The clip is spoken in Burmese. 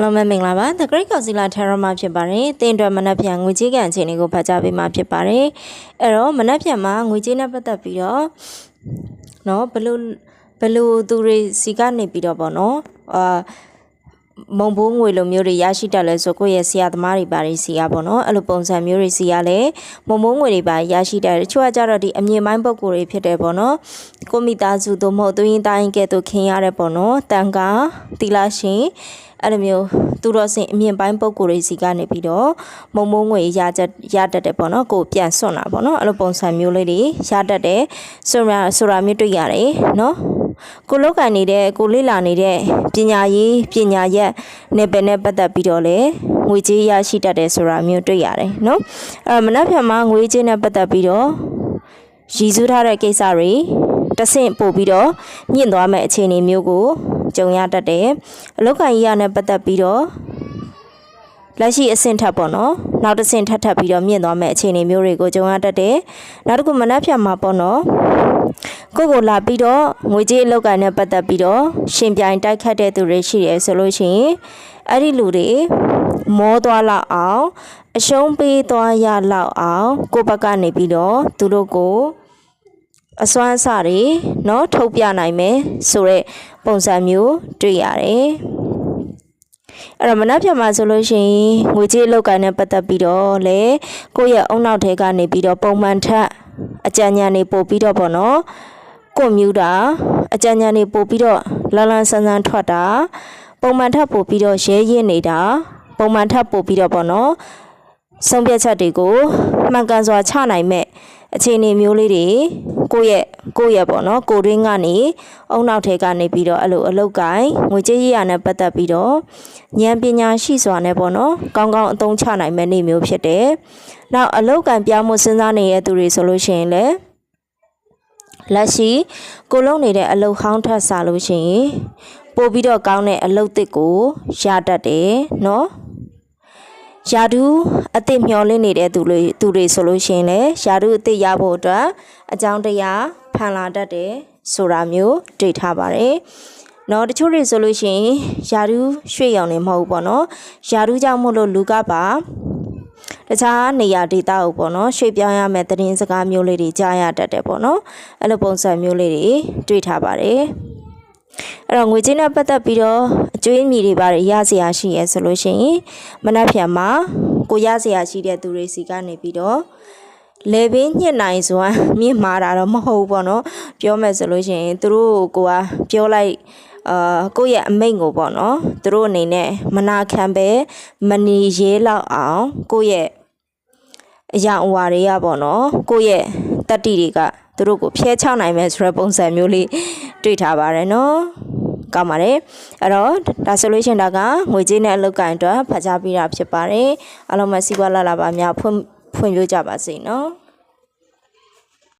အားလုံးပဲမင်္ဂလာပါ The Great Concealer Tarot မှာဖြစ်ပါတယ်။တင်အတွက်မနက်ဖြန်ငွေကြေးကန်အခြေအနေကိုဖတ်ကြားပေးမှာဖြစ်ပါတယ်။အဲ့တော့မနက်ဖြန်မှာငွေကြေးနဲ့ပတ်သက်ပြီးတော့နော်ဘလို့ဘလို့သူတွေစီကနေပြီးတော့ပေါ့နော်အာမုံဘိုးငွေလိုမျိုးတွေရရှိတတ်လဲဆိုကိုယ့်ရဲ့ဆရာသမားတွေပါတွေစီကပေါ့နော်အဲ့လိုပုံစံမျိုးတွေစီကလည်းမုံဘိုးငွေတွေပါရရှိတတ်တယ်တချို့ကကြတော့ဒီအမြင့်ပိုင်းပုံကိုယ်တွေဖြစ်တယ်ပေါ့နော် ကိုမိသားစုတို့မဟုတ်သူရင်တိုင်းကဲ့သို့ခင်ရတဲ့ပေါ့နော်တန်ကာတီလာရှင်အဲ့လိုမျိုးသူတော်စင်အမြင့်ပိုင်းပုံကိုယ်တွေစီကနေပြီးတော့မုံမိုးငွေရချက်ရတတ်တယ်ပေါ့နော်ကိုပြန်စွန့်တာပေါ့နော်အဲ့လိုပုံစံမျိုးလေးတွေရတတ်တယ်ဆိုတာဆိုတာမျိုးတွေ့ရတယ်နော်ကိုလောက်ကန်နေတဲ့ကိုလေ့လာနေတဲ့ပညာရေးပညာရက်နယ်ပယ်နဲ့ပတ်သက်ပြီးတော့လေငွေကြေးရရှိတတ်တယ်ဆိုတာမျိုးတွေ့ရတယ်နော်အဲမနက်ဖြန်မှာငွေကြေးနဲ့ပတ်သက်ပြီးတော့ရည်စူးထားတဲ့ကိစ္စတွေ တဆင့်ပို့ပြီးတော့မြင့်သွားမဲ့အခြေအနေမျိုးကိုကြုံရတတ်တယ်အလောက်ကန်ကြီးရနဲ့ပတ်သက်ပြီးတော့လက်ရှိအဆင့်ထပ်ပေါ့နော်နောက်တစ်ဆင့်ထပ်ထပ်ပြီးတော့မြင့်သွားမဲ့အခြေအနေမျိုးတွေကိုကြုံရတတ်တယ်နောက်တစ်ခုမနက်ဖြန်မှာပေါ့နော်ကိုယ့်ကိုလာပြီးတော့ငွေကြေးအလောက်ကန်နဲ့ပတ်သက်ပြီးတော့ရှင်ပြိုင်တိုက်ခတ်တဲ့သူတွေရှိတယ်ဆိုလို့ရှိရင်အဲ့ဒီလူတွေမောသွားလောက်အောင်အရှုံးပေးသွားရလောက်အောင်ကိုယ့်ဘက်ကနေပြီးတော့သူတို့ကို အစွမ်းအစတွေเนาะထုတ်ပြနိုင်မယ်ဆိုတဲ့ပုံစံမျိုးတွေ့ရတယ်အဲ့တော့မနက်ဖြန်မှာဆိုလို့ရှိရင်ငွေကြေးအလောက်ကန်နဲ့ပတ်သက်ပြီးတော့လေကိုယ့်ရဲ့အုံနောက်ထဲကနေပြီးတော့ပုံမှန်ထက်အကြံဉာဏ်တွေပို့ပြီးတော့ပေါ့နော်ကွန်မြူတာအကြံဉာဏ်တွေပို့ပြီးတော့လန်းလန်းဆန်းဆန်းထွက်တာပုံမှန်ထက်ပို့ပြီးတော့ရဲရဲနေတာပုံမှန်ထက်ပို့ပြီးတော့ပေါ့နော် ဆုံးဖြတ်ချက်တွေကိုမှန်ကန်စွာချနိုင်မဲ့အခြေအနေမျိုးလေးတွေကိုယ့်ရဲ့ကိုယ့်ရဲ့ပေါ့နော်ကိုယ်ရင်းကနေအုံနောက်ထဲကနေပြီးတော့အဲ့လိုအလုတ်ကိုင်းငွေကြေးရရနဲ့ပတ်သက်ပြီးတော့ဉာဏ်ပညာရှိစွာနဲ့ပေါ့နော်ကောင်းကောင်းအသုံးချနိုင်မဲ့နေမျိုးဖြစ်တယ်။နောက်အလုတ်ကိုင်းပြောင်းမှုစဉ်းစားနေတဲ့သူတွေဆိုလို့ရှိရင်လည်းလက်ရှိကိုလုံးနေတဲ့အလုတ်ဟောင်းထပ်စားလို့ရှိရင်ပို့ပြီးတော့ကောင်းတဲ့အလုတ်သစ်ကိုရတတ်တယ်နော်။ ယာဒူးအစ်စ်မျောလင်းနေတဲ့သူတွေသူတွေဆိုလို့ရှိရင်လည်းယာဒူးအစ်စ်ရဖို့အတွက်အကြောင်းတရားဖန်လာတတ်တယ်ဆိုတာမျိုးတွေ့ထားပါတယ်။နော်တချို့တွေဆိုလို့ရှိရင်ယာဒူးရွှေ့ရောင်နေမဟုတ်ဘူးပေါ့နော်။ယာဒူးကြောင့်မို့လို့လူကပါတခြားနေရာဒေသကိုပေါ့နော်ရွှေ့ပြောင်းရမယ့်သတင်းစကားမျိုးလေးတွေကြားရတတ်တယ်ပေါ့နော်။အဲ့လိုပုံစံမျိုးလေးတွေတွေ့ထားပါတယ်။ အဲ့တော့ငွေကြေးနဲ့ပတ်သက်ပြီးတော့အကျွေးအမီတွေပါရစရာရှိရဲဆိုလို့ရှိရင်မနက်ဖြန်မှာကိုရစရာရှိတဲ့သူတွေစီကနေပြီးတော့လေပင်ညှစ်နိုင်စွမ်းမြင့်မာတာတော့မဟုတ်ဘူးပေါ့နော်ပြောမယ်ဆိုလို့ရှိရင်သူတို့ကိုကပြောလိုက်အာကိုယ့်ရဲ့အမိန့်ကိုပေါ့နော်သူတို့အနေနဲ့မနာခံပဲမနေရဲလောက်အောင်ကိုယ့်ရဲ့အရာအဝါတွေကပေါ့နော်ကိုယ့်ရဲ့တတ္တိတွေကသူတို့ကိုဖျဲချနိုင်မယ်ဆိုတဲ့ပုံစံမျိုးလေး တွေ့ထားပါတယ်နော်ကောင်းပါတယ်အဲ့တော့ဒါဆိုလို့ရှိရင်ဒါကငွေကြေးနဲ့အလုပ်ကိုင်အတွက်ဖတ်ကြားပေးတာဖြစ်ပါတယ်အားလုံးပဲစီးပွားလာလာပါများဖွင့်ဖွင့်ပြကြပါစေနော်